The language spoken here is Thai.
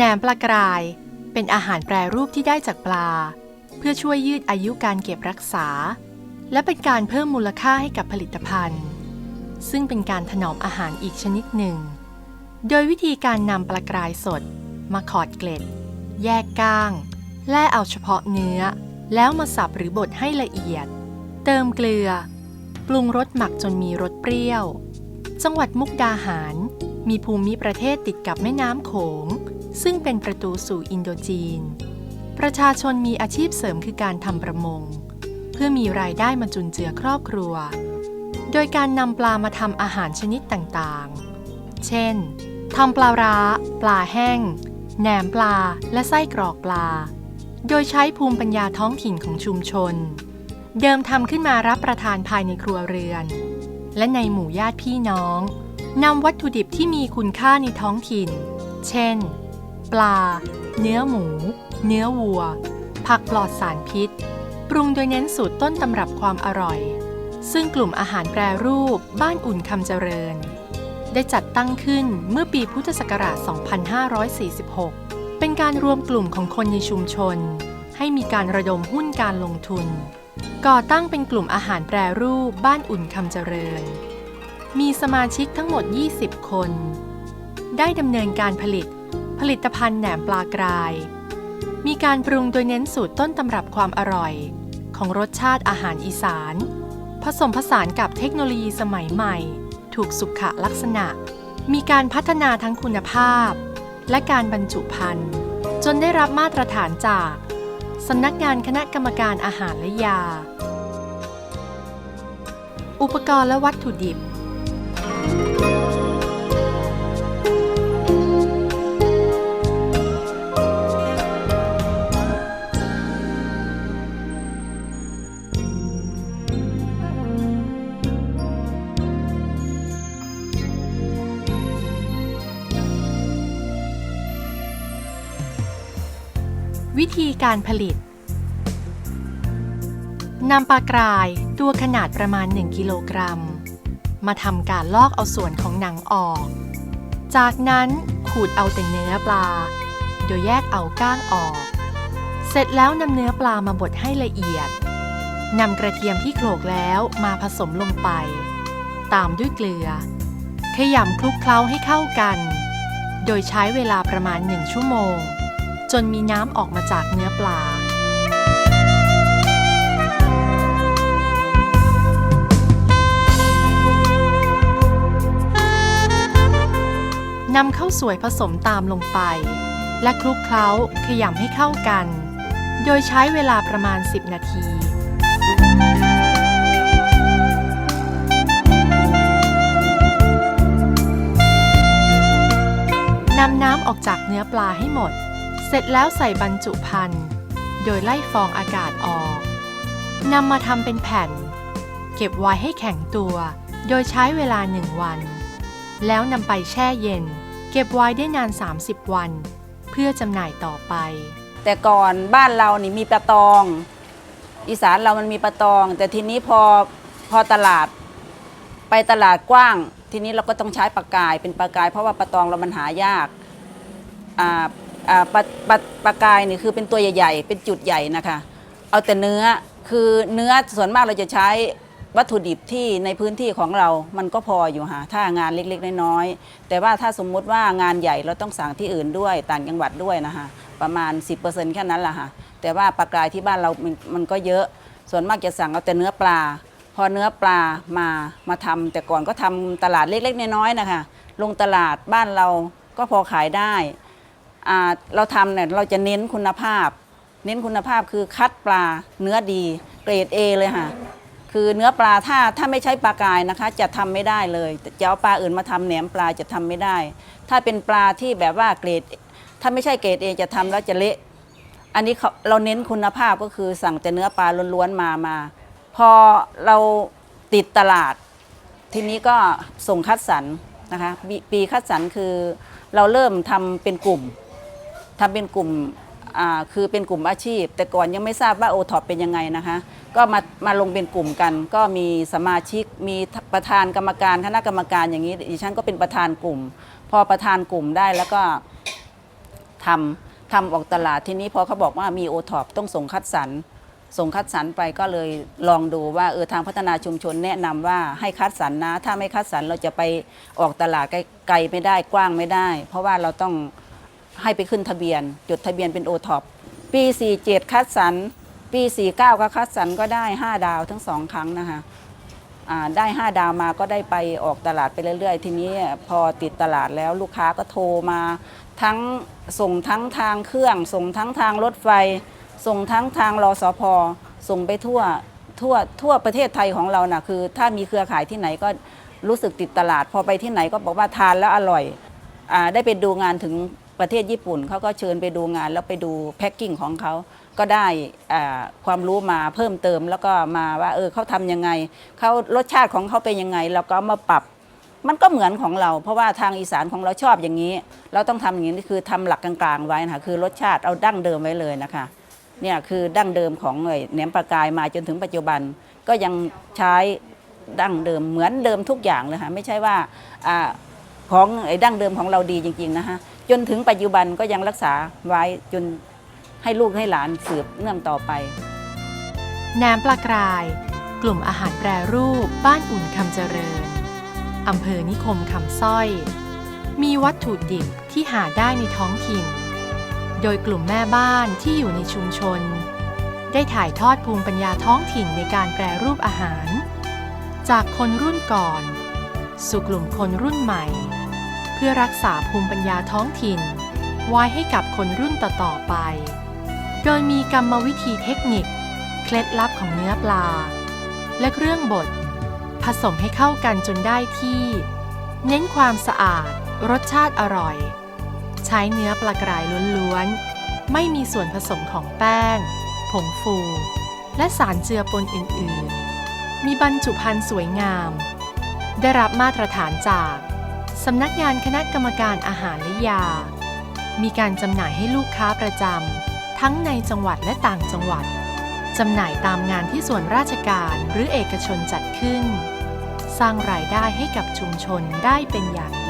แหนมปลากราย เป็นอาหารแปรรูปที่ได้จากปลา เพื่อช่วยยืดอายุการเก็บรักษา และเป็นการเพิ่มมูลค่าให้กับผลิตภัณฑ์ ซึ่งเป็นการถนอมอาหารอีกชนิดหนึ่ง โดยวิธีการนำปลากรายสด มาขอดเกล็ด แยกก้าง แล่เอาเฉพาะเนื้อ แล้วมาสับหรือบดให้ละเอียด เติมเกลือ ปรุงรสหมักจนมีรสเปรี้ยว จังหวัดมุกดาหาร มีภูมิประเทศติดกับแม่น้ำโขง ซึ่งเป็นประตูสู่อินโดจีน ประชาชนมีอาชีพเสริมคือการทำประมง เพื่อมีรายได้มาจุนเจือครอบครัว โดยการนำปลามาทำอาหารชนิดต่างๆ เช่นทำปลาร้า ปลาแห้ง แหนมปลา และไส้กรอกปลา โดยใช้ภูมิปัญญาท้องถิ่นของชุมชน เดิมทำขึ้นมารับประทานภายในครัวเรือน และในหมู่ญาติพี่น้องนำวัตถุดิบที่มีคุณค่าในท้องถิ่น เช่น ปลา เนื้อหมู เนื้อวัว ผักปลอดสารพิษ ปรุงโดยเน้นสูตรต้นตำรับความอร่อย ซึ่งกลุ่มอาหารแปรรูปบ้านอุ่นคำเจริญ ได้จัดตั้งขึ้นเมื่อปีพุทธศักราช 2546 เป็นการรวมกลุ่มของคนในชุมชน ให้มีการระดมหุ้นการลงทุน ก่อตั้งเป็นกลุ่มอาหารแปรรูปบ้านอุ่นคำเจริญ มีสมาชิกทั้งหมด 20 คน ได้ดำเนินการผลิต ผลิตภัณฑ์แหนมปลากราย มีการปรุงโดยเน้นสูตรต้นตำรับความอร่อย ของรสชาติอาหารอีสาน ผสมผสานกับเทคโนโลยีสมัยใหม่ ถูกสุขลักษณะ มีการพัฒนาทั้งคุณภาพ และการบรรจุภัณฑ์ จนได้รับมาตรฐานจากสำนักงานคณะกรรมการอาหารและยา อุปกรณ์และวัตถุดิบ วิธีการผลิตนำปลากรายตัวขนาดประมาณ 1 กิโลกรัม มาทำการลอกเอาส่วนของหนังออก จากนั้นขูดเอาแต่เนื้อปลา โดยแยกเอาก้างออก เสร็จแล้วนำเนื้อปลามาบดให้ละเอียดนำกระเทียมที่โขลกแล้วมาผสมลงไป ตามด้วยเกลือ ขยำคลุกเคล้าให้เข้ากัน โดยใช้เวลาประมาณ 1 ชั่วโมง จนมีน้ำออกมาจากเนื้อปลา นำข้าวสวยผสมตามลงไป และคลุกเคล้าขยำให้เข้ากัน โดยใช้เวลาประมาณ 10 นาทีนำน้ำออกจากเนื้อปลาให้หมด เสร็จแล้วใส่บรรจุภัณฑ์ โดยไล่ฟองอากาศออก นำมาทำเป็นแผ่น เก็บไว้ให้แข็งตัว โดยใช้เวลาหนึ่งวัน แล้วนำไปแช่เย็น เก็บไว้ได้นาน 30 วัน เพื่อจำหน่ายต่อไป แต่ก่อนบ้านเรานี่มีปลาตอง อีสานเรามันมีปลาตอง แต่ทีนี้พอพอตลาด ไปตลาดกว้าง ทีนี้เราก็ต้องใช้ปลากายเป็นปลากาย เพราะว่าปลาตองเรามันหายากอ่า อ่าปลาปลาปลากายนี่คือเป็นตัวใหญ่ๆ เป็นจุดใหญ่นะคะ เอาแต่เนื้อคือเนื้อส่วนมากเราจะใช้วัตถุดิบที่ในพื้นที่ของเรา มันก็พออยู่ค่ะถ้างานเล็กๆ น้อยๆ แต่ว่าถ้าสมมุติว่างานใหญ่เราต้องสั่งที่อื่นด้วยต่างจังหวัดด้วยนะคะประมาณ 10%แค่นั้นแหละค่ะ แต่ว่าปลากรายที่บ้านเรามันมันก็เยอะ ส่วนมากจะสั่งเอาแต่เนื้อปลา พอเนื้อปลามามาทำแต่ก่อนก็ทำตลาดเล็กๆ น้อยๆนะคะ ลงตลาดบ้านเราก็พอขายได้ เราทำเนี่ยเราจะเน้นคุณภาพ เน้นคุณภาพคือคัดปลาเนื้อดี เกรด A เลยค่ะ คือเนื้อปลาถ้าถ้าไม่ใช้ปลากายนะคะ จะทำไม่ได้เลยจะเอาปลาอื่นมาทำแหนมปลาจะทำไม่ได้ ถ้าเป็นปลาที่แบบว่าเกรด ถ้าไม่ใช่เกรด A จะทำแล้วจะเละอันนี้เขาเราเน้นคุณภาพก็คือสั่งแต่เนื้อปลาล้วนๆมามา พอเราติดตลาด ทีนี้ก็ส่งคัดสรรนะคะ ปีปีคัดสรรคือเราเริ่มทำเป็นกลุ่ม ทำเป็นกลุ่มคือเป็นกลุ่มอาชีพ แต่ก่อนยังไม่ทราบว่าโอท็อปเป็นยังไงนะคะ ก็มามาลงเป็นกลุ่มกัน ก็มีสมาชิกมีประธานกรรมการคณะกรรมการอย่างนี้ดิฉันก็เป็นประธานกลุ่ม พอประธานกลุ่มได้แล้วก็ทำทำออกตลาดทีนี้พอเขาบอกว่ามีโอท็อปต้องส่งคัดสรรส่งคัดสรรไปก็เลยลองดูว่าเออทางพัฒนาชุมชนแนะนำว่าให้คัดสรรนะ ถ้าไม่คัดสรรเราจะไปออกตลาดไกลไม่ได้กว้างไม่ได้ เพราะว่าเราต้อง ให้ไปขึ้นทะเบียน จดทะเบียนเป็นโอท็อปปี 47 คัดสรรปี 49 ก็คัดสรรก็ได้ 5 ดาวทั้งสองครั้งนะคะได้ 5 ดาวมาก็ได้ไปออกตลาดไปเรื่อย ๆ ทีนี้พอติดตลาดแล้วลูกค้าก็โทรมาทั้งส่งทั้งทางเครื่อง ส่งทั้งทางรถไฟ ส่งทั้งทางรอสพส่งไปทั่วทั่วทั่วประเทศไทยของเรานะ่ะคือ ถ้ามีเครือข่ายที่ไหนก็รู้สึกติดตลาด พอไปที่ไหนก็บอกว่าทานแล้วอร่อยอได้ไปดูงานถึง ประเทศญี่ปุ่นเขาก็เชิญไปดูงานแล้วไปดูแพ็กกิ้งของเขาก็ได้ความรู้มาเพิ่มเติมแล้วก็มาว่าเออเขาทำยังไงเขารสชาติของเขาเป็นยังไงแล้วก็มาปรับมันก็เหมือนของเรา เพราะว่าทางอีสานของเราชอบอย่างนี้ เราต้องทำอย่างนี้คือทำหลักกลางๆไว้นะคะคือรสชาติเอาดั้งเดิมไว้เลยนะคะเนี่ยคือดั้งเดิมของไอ้แหนมปลากายมาจนถึงปัจจุบันก็ยังใช้ดั้งเดิมเหมือนเดิมทุกอย่างเลยค่ะไม่ใช่ว่าอาของไอ้ดั้งเดิมของเราดีจริงๆนะคะ จนถึงปัจจุบันก็ยังรักษาไว้จนให้ลูกให้หลานสืบเนื่องต่อไปแหนมปลากราย กลุ่มอาหารแปรรูป บ้านอุ่นคำเจริญอำเภอนิคมคำสร้อย มีวัตถุดิบที่หาได้ในท้องถิ่น โดยกลุ่มแม่บ้านที่อยู่ในชุมชน ได้ถ่ายทอดภูมิปัญญาท้องถิ่นในการแปรรูปอาหาร จากคนรุ่นก่อน สู่กลุ่มคนรุ่นใหม่ พื่อรักษาภูมิปัญญาท้องถิ่น ไว้ให้กับคนรุ่นต่อๆไป โดยมีกรรมวิธีเทคนิค เคล็ดลับของเนื้อปลา และเครื่องบด ผสมให้เข้ากันจนได้ที่ เน้นความสะอาด รสชาติอร่อย ใช้เนื้อปลากรายล้วนๆ ไม่มีส่วนผสมของแป้ง ผงฟู และสารเจือปนอื่นๆ มีบรรจุภัณฑ์สวยงาม ได้รับมาตรฐานจาก สำนักงานคณะกรรมการอาหารและยา มีการจำหน่ายให้ลูกค้าประจำทั้งในจังหวัดและต่างจังหวัด จำหน่ายตามงานที่ส่วนราชการหรือเอกชนจัดขึ้น สร้างรายได้ให้กับชุมชนได้เป็นอย่างดี